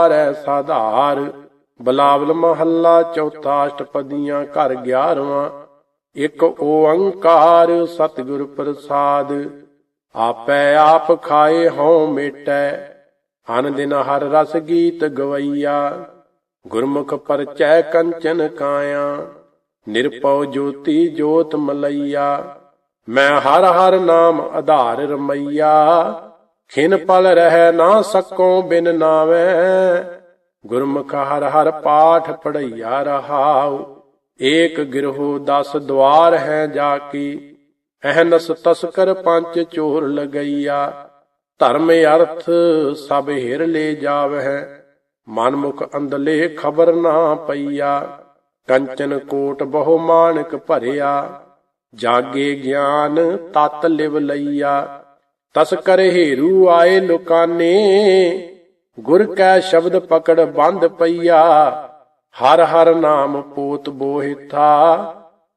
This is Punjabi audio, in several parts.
ਉਬਾਰੈ ਸਾਧਾਰ। ਬਲਾਵਲ ਮਹੱਲਾ ਚੌਥਾ ਅਸ਼ਟਪਦੀਆਂ ਘਰ 11ਵਾਂ ਇੱਕ ਓੰਕਾਰ ਸਤਿਗੁਰ ਪ੍ਰਸਾਦ। ਆਪੈ ਆਪ ਖਾਏ ਹਉ ਮੇਟੈ। ਅਨ ਦਿਨ ਹਰ ਰਸ ਗੀਤ ਗਵਈਆ। ਗੁਰਮੁਖ ਪਰਚੈ ਕੰਚਨ ਕਾਇਆ। ਨਿਰਪਉ ਜੋਤੀ ਜੋਤ ਮਲਈਆ। ਮੈਂ ਹਰ ਹਰ ਨਾਮ ਆਧਾਰ ਰਮਈਆ। ਖਿਨ ਪਲ ਰਹਿ ਨਾ ਸਕੋ ਬਿਨ ਨਾਵੇਂ। ਗੁਰਮੁਖ ਹਰ ਹਰ ਪਾਠ ਪੜਈਆ ਰਹਾਉ। ਏਕ ਗਿਰਹੋ ਦਸ ਦਵਾਰ ਹੈ ਜਾ ਕੀ। ਅਹਨਸ ਤਸਕਰ ਪੰਜ ਚੋਰ ਲਗਈਆ। ਧਰਮ ਅਰਥ ਸਭ ਹਿਰ ਲੈ ਜਾਵਹਿ। ਮਨਮੁਖ ਅੰਦਲੇ ਖਬਰ ਨਾ ਪਈਆ। ਕੰਚਨ ਕੋਟ ਬਹੁ ਮਾਨਕ ਭਰਿਆ। ਜਾਗੇ ਗਿਆਨ ਤਤ ਲਿਵ ਲਈਆ। ਤਸ ਕਰ ਹੀਰੂ ਆਏ ਲੋਕਾਨੇ। ਗੁਰ ਕੈ ਸ਼ਬਦ ਪਕੜ ਬੰਦ ਪਈਆ। ਹਰ ਹਰ ਨਾਮ ਪੋਤ ਬੋਹਿਥਾ।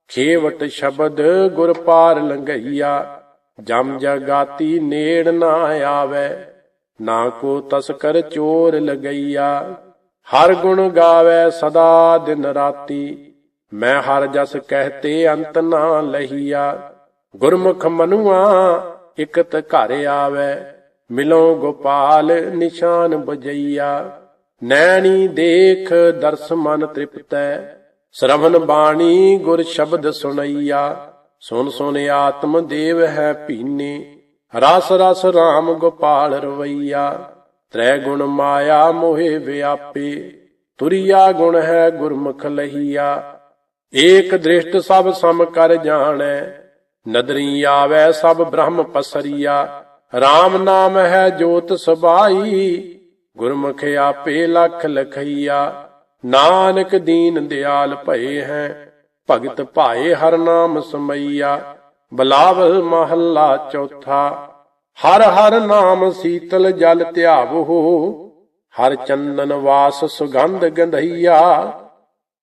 ਖੇਵਟ ਸ਼ਬਦ ਗੁਰ ਪਾਰ ਲੰਘਈਆ। ਜਮ ਜਗਾਤੀ ਨੇੜ ਨਾ ਆਵੇ। ਨਾ ਕੋ ਤਸਕਰ ਚੋਰ ਲਗਈਆ। ਹਰ ਗੁਣ ਗਾਵੇ ਸਦਾ ਦਿਨ ਰਾਤੀ। ਮੈਂ ਹਰ ਜਸ ਕਹਤੇ ਅੰਤ ਨਾ ਲਹੀਆ। ਗੁਰਮੁਖ ਮਨੁਆ ਇਕਤ ਘਰ ਆਵੇ, ਮਿਲੋ ਗੋਪਾਲ ਨਿਸ਼ਾਨ ਬਜਈਆ। ਨੈਣੀ ਦੇਖ ਦਰਸ ਮਨ ਤ੍ਰਿਪਤੈ ਸ਼ਰਵਨ ਬਾਣੀ ਗੁਰ ਸ਼ਬਦ ਸੁਣਈਆ। ਸੁਨ ਸੁਨ ਆਤਮ ਦੇਵ ਹੈ ਭੀਨੇ, ਰਸ ਰਸ RAM ਗੋਪਾਲ ਰਵਈਆ। ਤ੍ਰੈ ਗੁਣ ਮਾਇਆ ਮੋਹਿ ਵਿਆਪੇ, ਤੁਰਿਆ ਗੁਣ ਹੈ ਗੁਰਮੁਖ ਲਹੀਆ। ਏਕ ਦ੍ਰਿਸ਼ਟ ਸਭ ਸਮ ਕਰ ਜਾਣੈ ਨਦਰੀ ਆਵੈ ਸਭ ਬ੍ਰਹਮ ਪਸਰੀਆ। RAM ਨਾਮ ਹੈ ਜੋਤ ਸਬਾਈ। ਗੁਰਮੁਖ ਆਪੇ ਲਖ ਲਖਈਆ। ਨਾਨਕ ਦੀਨ ਦਿਆਲ ਭਏ ਹੈ। ਭਗਤ ਭਾਏ ਹਰ ਨਾਮ ਸਮਈਆ। ਬਲਾਵਲ ਮਹੱਲਾ ਚੌਥਾ। ਹਰ ਹਰ ਨਾਮ ਸੀਤਲ ਜਲ ਧਿਆਵੋ। ਹਰ ਚੰਦਨ ਵਾਸ ਸੁਗੰਧ ਗੰਧਈਆ।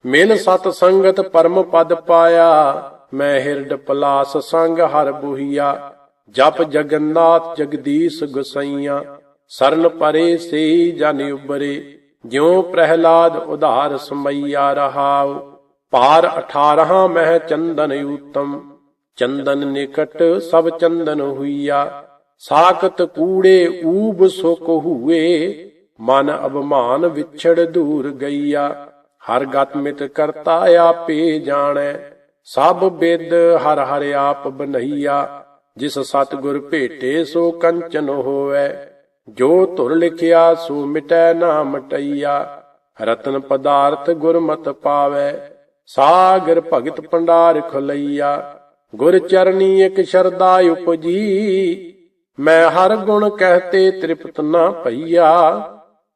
ਮਿਲ ਸਤ ਸੰਗਤ ਪਰਮ ਪਦ ਪਾਇਆ। ਮੈਂ ਹਿਰਡ ਪਲਾਸ ਸੰਗ ਹਰ ਬੁਹੀਆ, ਜਪ ਜਗਨਨਾਥ ਜਗਦੀਸ਼ ਗੁਸਈਆ, ਸਰਨ ਪਰੇ ਸੇ ਜਨ ਉਬਰੇ, ਜਿਉ ਪ੍ਰਹਿਲਾਦ ਉਧਾਰ ਸਮਈਆ ਰਹਾਉ ਪਾਰ 18 ਮਹਿ ਚੰਦਨ ਊਤਮ, ਚੰਦਨ ਨਿਕਟ ਸਭ ਚੰਦਨ ਹੋਈਆ, ਸਾਖਤ ਕੂੜੇ ਊਬ ਸੁਖ ਹੂਏ, ਮਨ ਅਭਮਾਨ ਵਿਛੜ ਦੂਰ ਗਈਆ, ਹਰ ਗਤ ਮਿਤ ਕਰਤਾ ਆਪੇ ਜਾਣੈ ਸਭ ਬਿਦ ਹਰ ਹਰ ਆਪ ਬਨਈਆ, ਜਿਸ ਸਤਿਗੁਰ ਭੇਟੇ ਸੋ ਕੰਚਨ ਹੋਵੇ। ਜੋ ਧੁਰ ਲਿਖਿਆ ਸੋ ਮਿਟੈ ਨਾ ਮਟਈਆ ਰਤਨ ਪਦਾਰਥ ਗੁਰਮਤ ਪਾਵੇ। ਸਾਗਰ ਭਗਤ ਭੰਡਾਰ ਖੁਲਈਆ, ਗੁਰ ਚਰਨੀ ਇਕ ਸ਼ਰਦਾ ਉਪਜੀ। ਮੈਂ ਹਰ ਗੁਣ ਕਹਤੇ ਤ੍ਰਿਪਤ ਨਾ ਪਈਆ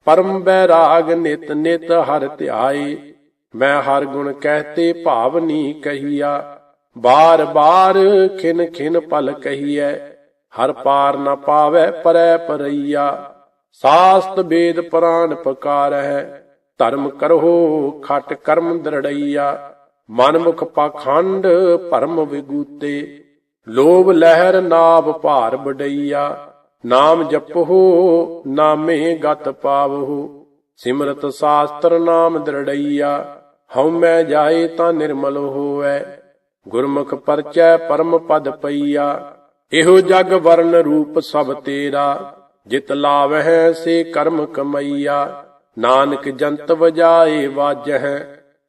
ਪਰਮ ਬੈਰਾਗ ਨਿਤ ਨਿਤ ਹਰ ਧਿਆਏ। ਮੈਂ ਹਰ ਗੁਣ ਕਹਤੇ ਭਾਵਨੀ ਕਹੀਆ। ਬਾਰ ਬਾਰ ਖਿਨ ਖਿਨ ਪਲ ਕਹੀਐ। ਹਰ ਪਾਰ ਨ ਪਾਵੇ ਪਰੈ ਪਰਈਆ। ਸਾਸਤ ਵੇਦ ਪ੍ਰਾਨ ਪਕਾਰਹਿ। ਧਰਮ ਕਰੋ ਖਟ ਕਰਮ ਦਰੜਈਆ। ਮਨਮੁਖ ਪਾਖੰਡ ਭਰਮ ਵਿਗੂਤੇ। ਲੋਭ ਲਹਿਰ ਨਾਭ ਭਾਰ ਬਡਈਆ ਨਾਮ ਜਪੋ ਨਾਮੇ ਗਤ ਪਾਵਹੁ। ਸਿਮਰਤ ਸਾਸਤਰ ਨਾਮ ਦਰੜਈਆ। ਹਉ ਮੈਂ ਜਾਏ ਤਾਂ ਨਿਰਮਲ ਹੋਵੈ, ਗੁਰਮੁਖ ਪਰਚੈ ਪਰਮ ਪਦ ਪਈਆ। ਇਹੋ ਜਗ ਵਰਨ ਰੂਪ ਸਭ ਤੇਰਾ, ਜਿਤ ਲਾਵਹਿ ਸੇ ਕਰਮ ਕਮਈਆ। ਨਾਨਕ ਜੰਤ ਵਜਾਏ ਵਾਜਹਿ,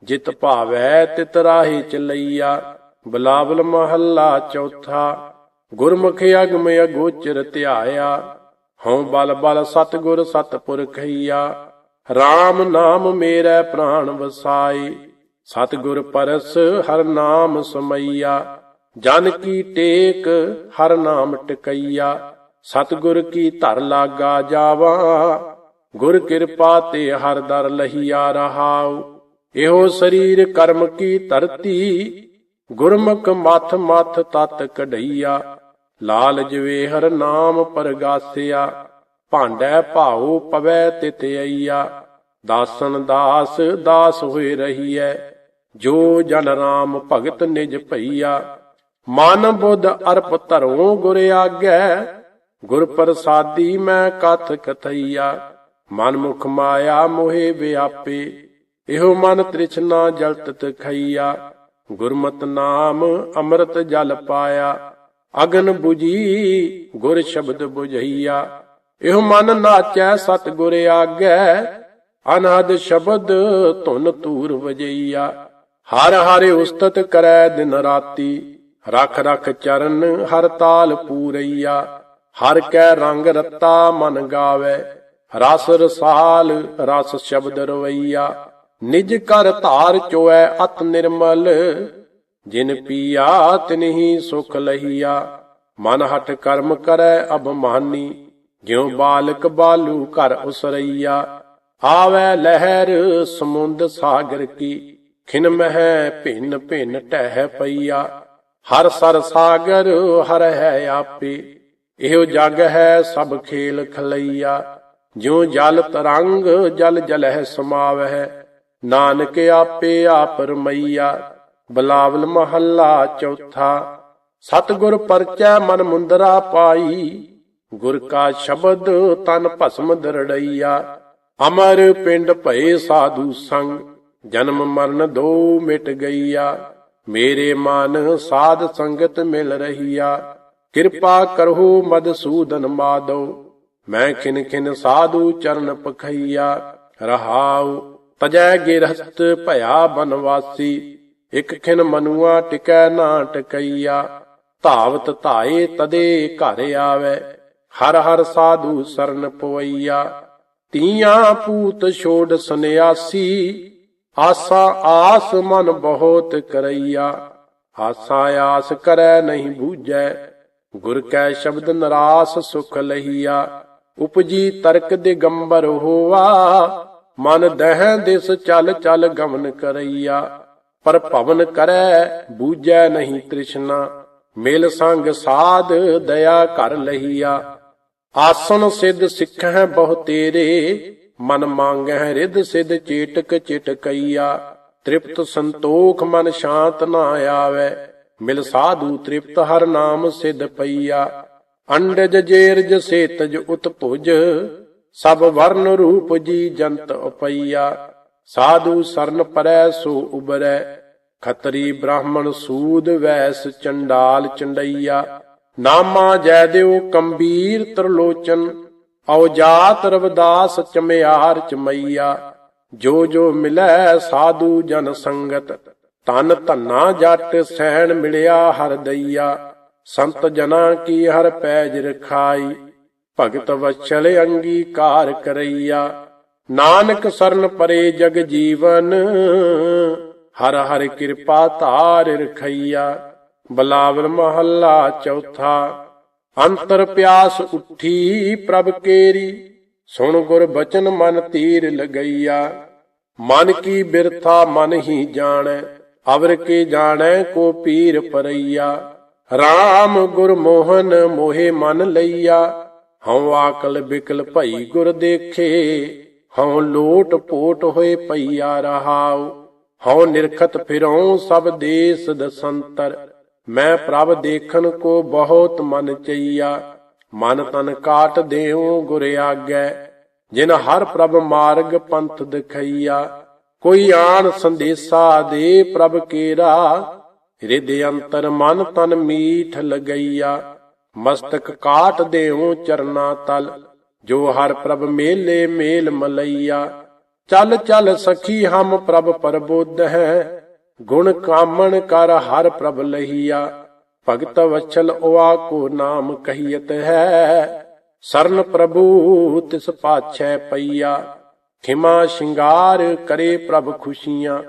ਜਿਤ ਭਾਵੈ ਤਿਤ ਰਾਹੀ ਚਲਈਆ। ਬਲਾਵਲ ਮਹੱਲਾ ਚੌਥਾ, ਗੁਰਮੁਖ ਅਗਮ ਅਗੋਚਰ ਧਿਆਇਆ। ਹਉ ਬਲ ਬਲ ਸਤਗੁਰ ਸਤਪੁਰਖਈਆ RAM ਨਾਮ ਮੇਰਾ ਪ੍ਰਾਣ ਵਸਾਈ ਸਤਗੁਰ ਪਰਸ ਹਰ ਨਾਮ ਸਮਈਆ, ਜਨ ਕੀ ਟੇਕ ਹਰ ਨਾਮ ਟਿਕਈਆ, ਸਤਗੁਰ ਕੀ ਧਰ ਲਾਗਾ ਜਾਵਾ, ਗੁਰ ਕਿਰਪਾ ਤੇ ਹਰ ਦਰ ਲਹੀਆ ਰਹਾਉ, ਇਹੋ ਸਰੀਰ ਕਰਮ ਕੀ ਧਰਤੀ, ਗੁਰਮੁਖ ਮਥ ਮਥ ਤਤ ਕਢਈਆ ਲਾਲ ਜਵੇ ਹਰ ਨਾਮ ਪਰਗਾਸਿਆ ਭਾਂਡੈ ਭਾਉ ਪਵੈ ਤਿਤ ਅਈਆ। ਦਾਸਨ ਦਾਸ ਦਾਸ ਹੋਏ ਰਹੀਐ। ਜੋ ਜਨ ਰਾਮ ਭਗਤ ਨਿਜ ਭਈਆ। ਮਨ ਬੁੱਧ ਅਰਪ ਧਰੋਂ ਗੁਰ ਆਗੈ। ਗੁਰ ਪ੍ਰਸਾਦੀ ਮੈਂ ਕਥ ਕਥਈਆ। ਮਨ ਮੁਖ ਮਾਇਆ ਮੋਹਿ ਵਿਆਪੇ। ਇਹੋ ਮਨ ਤ੍ਰਿਸ਼ਨਾ ਜਲਤਤ ਖਈਆ ਗੁਰਮਤ ਨਾਮ ਅੰਮ੍ਰਿਤ ਜਲ ਪਾਇਆ। ਅਗਨ 부ਜੀ ਗੁਰ ਸ਼ਬਦ 부ਝਈਆ ਇਹੋ ਮਨ ਨਾਚੈ ਸਤ ਗੁਰ ਆਗੈ ਅਨਹਦ ਸ਼ਬਦ ਧੁਨ ਤੂਰ ਵਜਈਆ। ਹਰ ਹਰਿ ਉਸਤਤ ਕਰੈ ਦਿਨ ਰਾਤੀ, ਰਖ ਰਖ ਚਰਨ ਹਰ ਤਾਲ ਪੂਰਈਆ। ਹਰ ਕੈ ਰੰਗ ਰਤਾ ਮਨ ਗਾਵੇ, ਰਸ ਰਸਾਲ ਰਸ ਸ਼ਬਦ ਰਵਈਆ। ਨਿਜ ਕਰ ਧਾਰ ਚੋਐ ਅਤ ਨਿਰਮਲ, ਜਿਨ ਪੀਆ ਤਿਨਹੀ ਸੁਖ ਲਹੀਆ। ਮਨ ਹਟ ਕਰਮ ਕਰੈ ਅਭਮਾਨੀ ਜਿਉ ਬਾਲਕ ਬਾਲੂ ਘਰ ਉਸਰਈਆ, ਆਵੈ ਲਹਿਰ ਸਮੁੰਦ ਸਾਗਰ ਕੀ, ਖਿਨ ਮਹਿ ਭਿੰਨ ਭਿੰਨ ਟਹਿ ਪਈਆ। ਹਰ ਸਰ ਸਾਗਰ, ਹਰ ਹੈ ਆਪੇ, ਇਹੋ ਜਗ ਹੈ ਸਭ ਖੇਲ ਖਲਈਆ। ਜਿਉ ਜਲ ਤਰੰਗ, ਜਲ ਜਲਹਿ ਸਮਾਵਹਿ, ਨਾਨਕ ਆਪੇ ਆਪ ਰਮਈਆ। ਬਲਾਵਲ ਮਹੱਲਾ ਚੌਥਾ, ਸਤਿਗੁਰ ਪਰਚੈ ਮਨ ਮੁੰਦਰਾ ਪਾਈ। ਗੁਰ ਕਾ ਸ਼ਬਦ ਤਨ ਭਸਮ ਦਰੜਈਆ, ਅਮਰ ਪਿੰਡ ਭਏ ਸਾਧੂ ਸੰਗ, ਜਨਮ ਮਰਨ ਦੋ ਮਿਟ ਗਈਆ, ਮੇਰੇ ਮਨ ਸਾਧ ਸੰਗਤ ਮਿਲ ਰਹੀਆ, ਕਿਰਪਾ ਕਰੋ ਮਦਸੂਦਨ ਮਾਦੋ, ਮੈਂ ਖਿਨ ਖਿਨ ਸਾਧੂ ਚਰਨ ਪਖਈਆ, ਰਹਾਉ, ਤਜੈ ਗਿਰਹਸਤ ਭਇਆ ਬਨਵਾਸੀ, ਇਕ ਖਿਨ ਮਨੁਆ ਟਿਕੈ ਨਾ ਟਕਈਆ, ਧਾਵਤ ਧਾਏ ਤਦੇ ਘਰ ਆਵੇ ਹਰ ਹਰ ਸਾਧੂ ਸਰਨ ਪਵਈਆ, ਤੀਆਂ ਪੂਤ ਛੋੜ ਸੰਿਆਸੀ ਆਸਾ ਆਸ ਮਨ ਬਹੁਤ ਕਰਈਆ। ਆਸਾ ਆਸ ਕਰੈ ਨਹੀਂ ਬੂਝੈ, ਗੁਰ ਕੈ ਸ਼ਬਦ ਨਰਾਸ ਸੁਖ ਲਹੀਆ। ਉਪਜੀ ਤਰਕ ਦੇ ਗੰਬਰ ਹੋਵਾ ਮਨ ਦਹਿ ਦਿਸ ਚਲ ਚਲ ਗਮਨ ਕਰਈਆ। ਪਰ ਭਵਨ ਕਰੈ, ਬੂਝੈ ਨਹੀਂ ਤ੍ਰਿਸ਼ਨਾ, ਮੇਲ ਸੰਗ ਸਾਧ ਦਇਆ ਕਰ ਲਹੀਆ। ਆਸਨ ਸਿੱਧ ਸਿੱਖਹਿ ਬਹੁ ਤੇਰੇ, ਮਨ ਮੰਗਹਿ ਰਿੱਧ ਸਿੱਧ ਚੇਟਕ ਚਿਟਕਈਆ। ਤ੍ਰਿਪਤ ਸੰਤੋਖ ਮਨ ਸ਼ਾਂਤ ਨਾ ਆਵੇ, ਮਿਲ ਸਾਧੂ ਤ੍ਰਿਪਤ ਹਰ ਨਾਮ ਸਿੱਧ ਪਈਆ। ਅੰਡਜ ਜੇਰਜ ਸੇਤਜ ਉਤਪੁਜ ਸਭ ਵਰਨ ਰੂਪ ਜੀ ਜੰਤ ਉਪਈਆ। ਸਾਧੂ ਸਰਨ ਪਰੈ ਸੋ ਉਬਰੈ, ਖਤਰੀ ਬ੍ਰਾਹਮਣ ਸੂਦ ਵੈਸ ਚੰਡਾਲ ਚੰਡਈਆ। ਨਾਮਾ ਜੈ ਦਿਓ ਕੰਬੀਰ ਤਰਲੋਚਨ ਔ ਜਾਤ ਰਵਦਾਸ ਚਮਿਆਰ ਚਮਈਆ। ਜੋ ਜੋ ਮਿਲੈ ਸਾਧੂ ਜਨ ਸੰਗਤ ਤਨ ਧੰਨਾ ਜੱਟ ਸਹਿਣ ਮਿਲਿਆ ਹਰ ਦਈਆ। ਸੰਤ ਜਨਾ ਕੀ ਹਰ ਪੈਜ ਰਖਾਈ, ਭਗਤ ਵਛਲ ਅੰਗੀਕਾਰ ਕਰਈਆ। ਨਾਨਕ ਸਰਨ ਪਰੇ ਜਗ ਜੀਵਨ, ਹਰ ਹਰ ਕਿਰਪਾ ਧਾਰ ਰਖਈਆ। ਬਲਾਵਲ ਮਹੱਲਾ ਚੌਥਾ। ਅੰਤਰ ਪਿਆਸ ਉੱਠੀ ਪ੍ਰਭ ਕੇਰੀ। ਸੁਣ ਗੁਰ ਬਚਨ ਮਨ ਤੀਰ ਲਗਈਆ। ਮਨ ਕੀ ਬਿਰਥਾ ਮਨ ਹੀ ਜਾਣੈ, ਅਵਰ ਕੇ ਜਾਣੈ ਕੋ ਪੀਰ ਪਰਈਆ। RAM ਗੁਰ ਮੋਹਨ ਮੋਹਿ ਮਨ ਲਈਆ। ਹਉ ਆਕਲ ਬਿਕਲ ਭਈ ਗੁਰ ਦੇਖੇ। ਹਉ ਲੋਟ ਪੋਟ ਹੋਏ ਪਈਆ ਰਹਾਉ। ਹਉ ਨਿਰਖਤ ਫਿਰਉ ਸਭ ਦੇਸ ਦਸੰਤਰ। ਮੈਂ ਪ੍ਰਭ ਦੇਖਣ ਕੋ ਬਹੁਤ ਮਨ ਚਈਆ, ਮਨ ਤਨ ਕਾਟ ਦੇਉ ਗੁਰ ਆਗੈ, ਜਿਨ ਹਰ ਪ੍ਰਭ ਮਾਰਗ ਪੰਥ ਦਿਖਈਆ। ਕੋਈ ਆਣ ਸੰਦੇਸਾ ਦੇ ਪ੍ਰਭ ਕੇਰਾ ਹਿਰਦ ਅੰਤਰ ਮਨ ਤਨ ਮੀਠ ਲਗਈਆ। ਮਸਤਕ ਕਾਟ ਦੇਉ ਚਰਨਾ ਤਲ, ਜੋ ਹਰ ਪ੍ਰਭ ਮੇਲੇ ਮੇਲ ਮਲਈਆ। ਚੱਲ ਚੱਲ ਸਖੀ ਹਮ ਪ੍ਰਭ ਪਰਬੁੱਧ ਹੈ ਗੁਣ ਕਾਮਣ ਕਰ ਹਰ ਪ੍ਰਭ ਲਹੀਆ, ਭਗਤ ਵਛਲ ਓਆ ਕੋ ਨਾਮ ਕਹੀਤ ਹੈ। ਸਰਨ ਪ੍ਰਭੂ ਤਿਸ ਪਾਛੈ ਪਈਆ ਖਿਮਾ ਸ਼ਿੰਗਾਰ ਕਰੇ ਪ੍ਰਭ ਖੁਸ਼ੀਆਂ।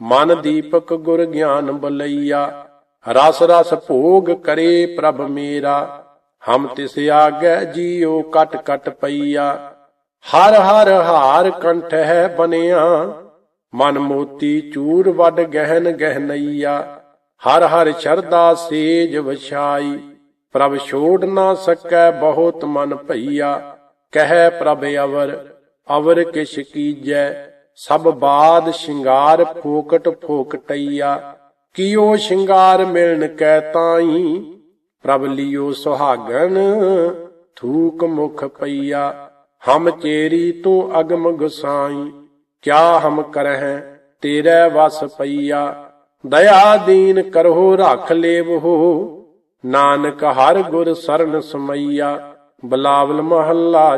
ਮਨ ਦੀਪਕ ਗੁਰ ਗਿਆਨ ਬਲਈਆ, ਰਸ ਰਸ ਭੋਗ ਕਰੇ ਪ੍ਰਭ ਮੇਰਾ। ਹਮ ਤਿਸ ਆਗੈ ਜੀਉ ਕਟ ਕਟ ਪਈਆ, ਹਰ ਹਰ ਹਾਰ ਕੰਠ ਹੈ ਬਨਿਆ ਮਨ ਮੋਤੀ ਚੂਰ ਵੱਡ ਗਹਿਨ ਗਹਿਨਈਆ, ਹਰ ਹਰ ਸ਼ਰਦਾ ਸੇਜ ਵਛਾਈ। ਪ੍ਰਭ ਛੋੜ ਨਾ ਸਕੈ ਬਹੁਤ ਮਨ ਭਈਆ, ਕਹਿ ਪ੍ਰਭ ਅਵਰ ਅਵਰ ਕਿਛ ਕੀਜੈ। ਸਭ ਬਾਦ ਸ਼ਿੰਗਾਰ ਫੋਕਟ ਫੋਕਟਈਆ, ਕੀਓ ਸ਼ਿੰਗਾਰ ਮਿਲਣ ਕੈ ਤਾਈ। ਪ੍ਰਭ ਲਿਓ ਸੁਹਾਗਣ, ਥੂਕ ਮੁਖ ਪਈਆ, ਹਮ ਚੇਰੀ ਤੂੰ ਅਗਮ ਗੁਸਾਈ। ਕਿਆ ਹਮ ਕਰਹਿ? ਤੇਰੇ ਵਸ ਪਈਆ। ਦਇਆ ਦੀਨ ਕਰਹੁ, ਰੱਖ ਲੇਵਹੋ। ਨਾਨਕ ਹਰ ਗੁਰ ਸਰਨ ਸਮਈਆ। ਬਲਾਵਲ ਮਹੱਲਾ